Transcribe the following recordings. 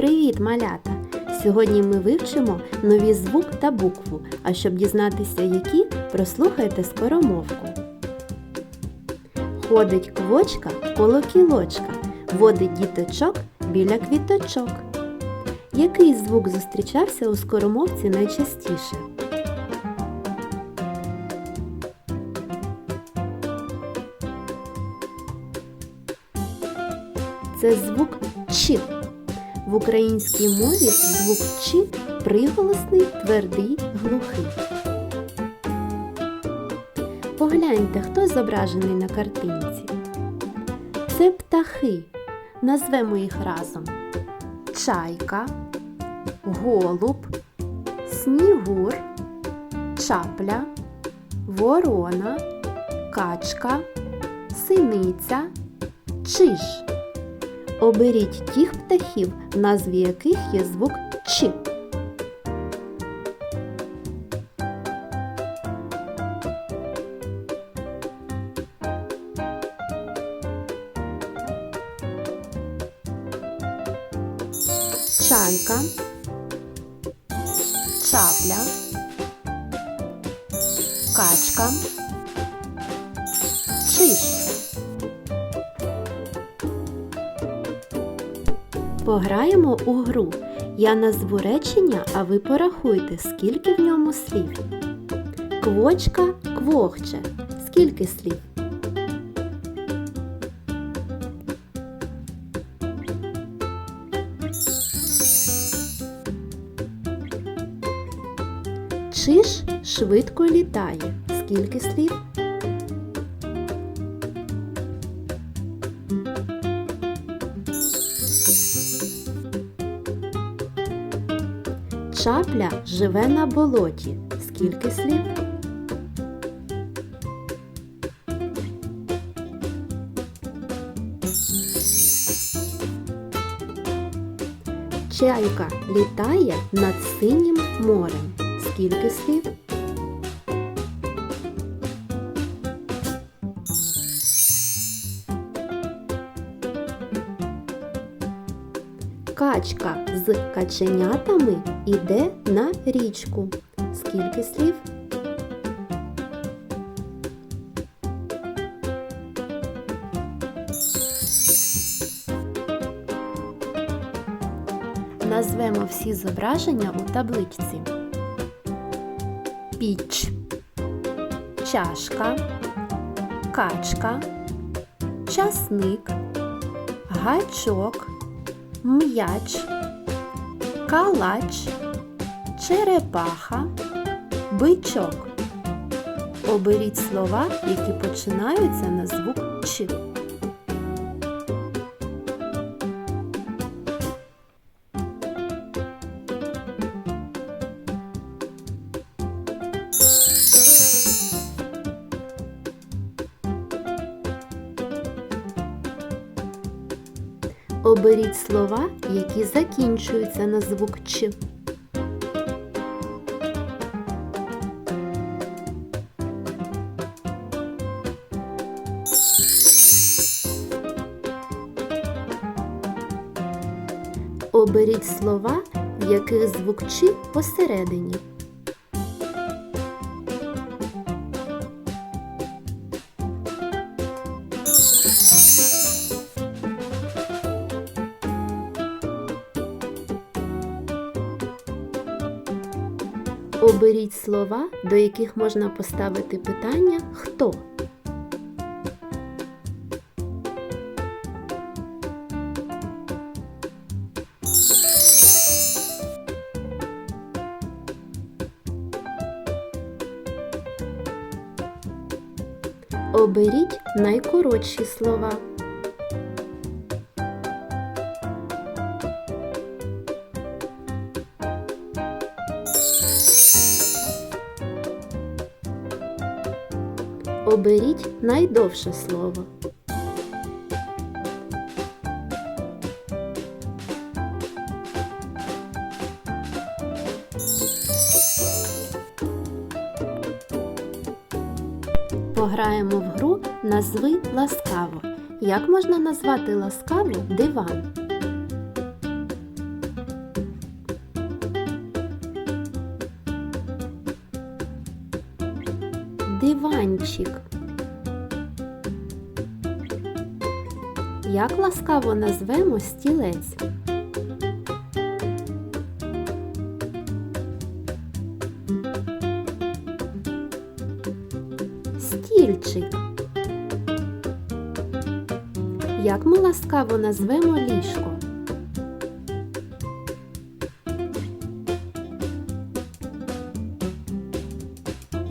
Привіт, малята! Сьогодні ми вивчимо нові звук та букву. А щоб дізнатися, які, прослухайте скоромовку. Ходить квочка коло кілочка, водить діточок біля квіточок. Який звук зустрічався у скоромовці найчастіше? Це звук Ч. В українській мові звук Ч приголосний, твердий, глухий. Погляньте, хто зображений на картинці. Це птахи. Назвемо їх разом. Чайка, голуб, снігур, чапля, ворона, качка, синиця, чиж. Оберіть тих птахів, назві яких є звук Ч. Чайка, чапля, качка, чиж. Пограємо у гру. Я назву речення, а ви порахуйте, скільки в ньому слів. Квочка квохче. Скільки слів? Чиж швидко літає. Скільки слів? Чапля живе на болоті. Скільки слів? Чайка літає над синім морем. Скільки слів? Качка з каченятами іде на річку. Скільки слів? Назвемо всі зображення у табличці. Піч, чашка, качка, часник, гачок м'яч, калач, черепаха, бичок. Оберіть слова, які починаються на звук Ч. Оберіть слова, які закінчуються на звук Ч. Оберіть слова, в яких звук Ч посередині. Оберіть слова, до яких можна поставити питання хто. Оберіть найкоротші слова. Оберіть найдовше слово. Пограємо в гру назви ласкаво. Як можна назвати ласкаво диван? Диванчик. Як ласкаво назвемо стілець? Стільчик. Як ми ласкаво назвемо ліжко?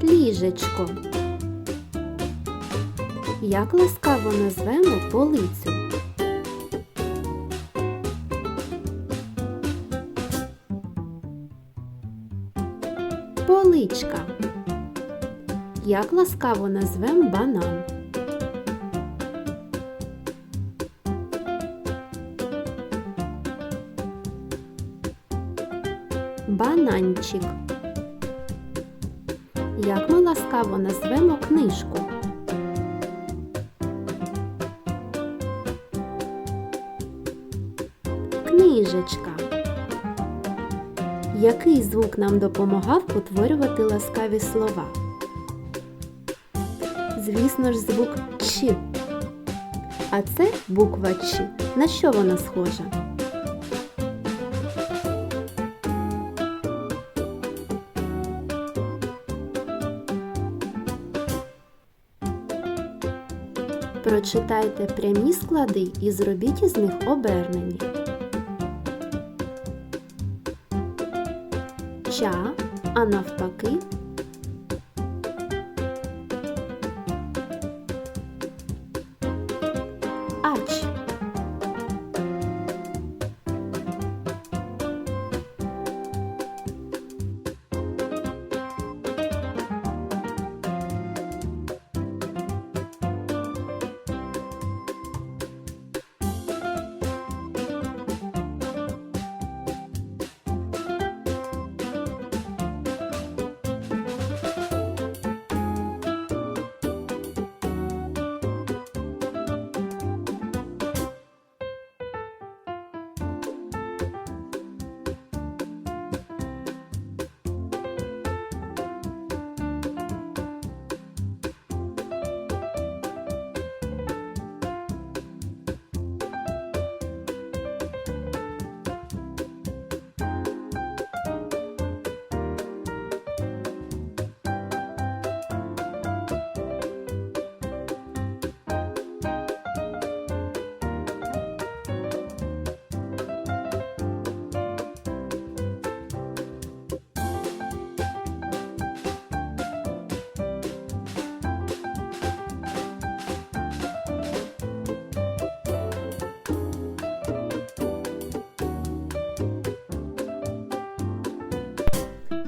Ліжечко. Як ласкаво назвемо полицю? Поличка. Як ласкаво назвемо банан? Бананчик. Як ми ласкаво назвемо книжку? Книжечка. Який звук нам допомагав утворювати ласкаві слова? Звісно ж, звук Ч. А це буква Ч. На що вона схожа? Прочитайте прямі склади і зробіть із них обернені. Ча, а навпаки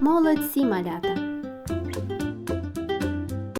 Молодці малята!